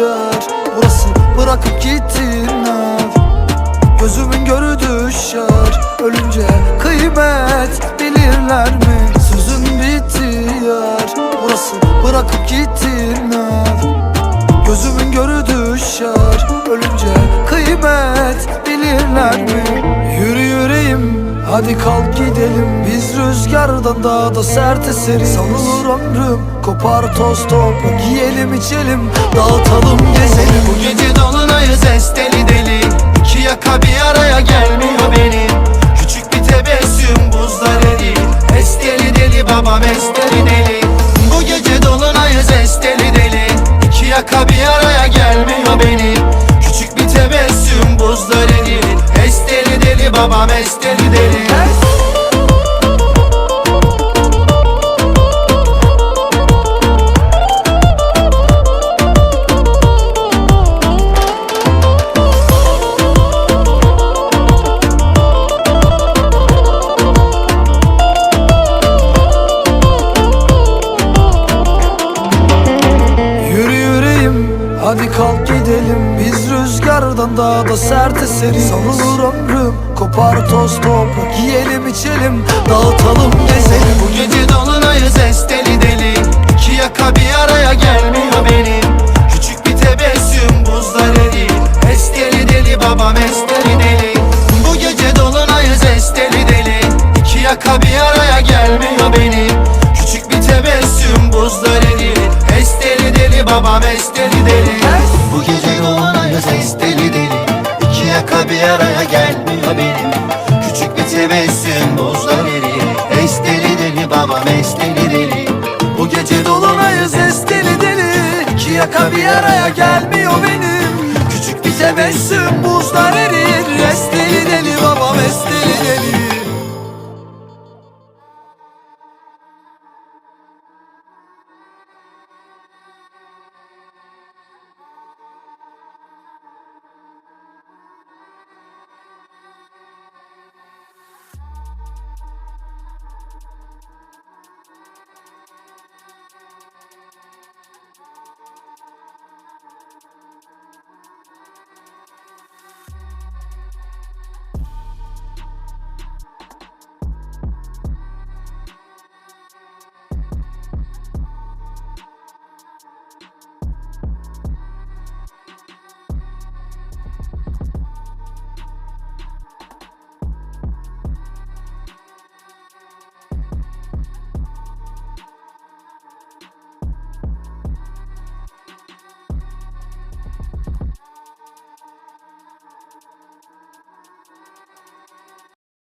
yer Burası bırakıp gittin ev Gözümün görü düşer. Ölünce kıymet bilirler mi? Sözüm bitti yer Burası bırakıp gittin ev Gözümün görü düşer. Ölünce kıymet bilirler mi? Hadi kalk gidelim Biz rüzgardan daha da sert eseriz. Savrulur ömrüm kopar toz toprak Yiyelim içelim dağıtalım gezelim. Bu gece dolunayız esteli deli İki yaka bir araya gelmiyor benim Küçük bir tebessüm buzlar eril Esteli deli babam esteli deli. Bu gece dolunayız esteli deli İki yaka bir araya deli babam esteli deli. Hadi kalk gidelim rüzgardan daha da sert eseriz Savrulur ömrüm kopar toz toprak. Yiyelim içelim dağıtalım gezelim. Bu gece dolunayız esteli deli İki yaka bir araya gelmiyor benim Küçük bir tebessüm buzlar eril Esteli deli babam esteli deli Bu gece dolunayız esteli deli İki yaka bir araya gelmiyor benim Küçük bir tebessüm buzlar eril Esteli deli babam esteli deli deli Bu gece Dolunayız esteli deli. İki yaka bir araya gelmiyor benim. Küçük bir tebessüm buzlar erir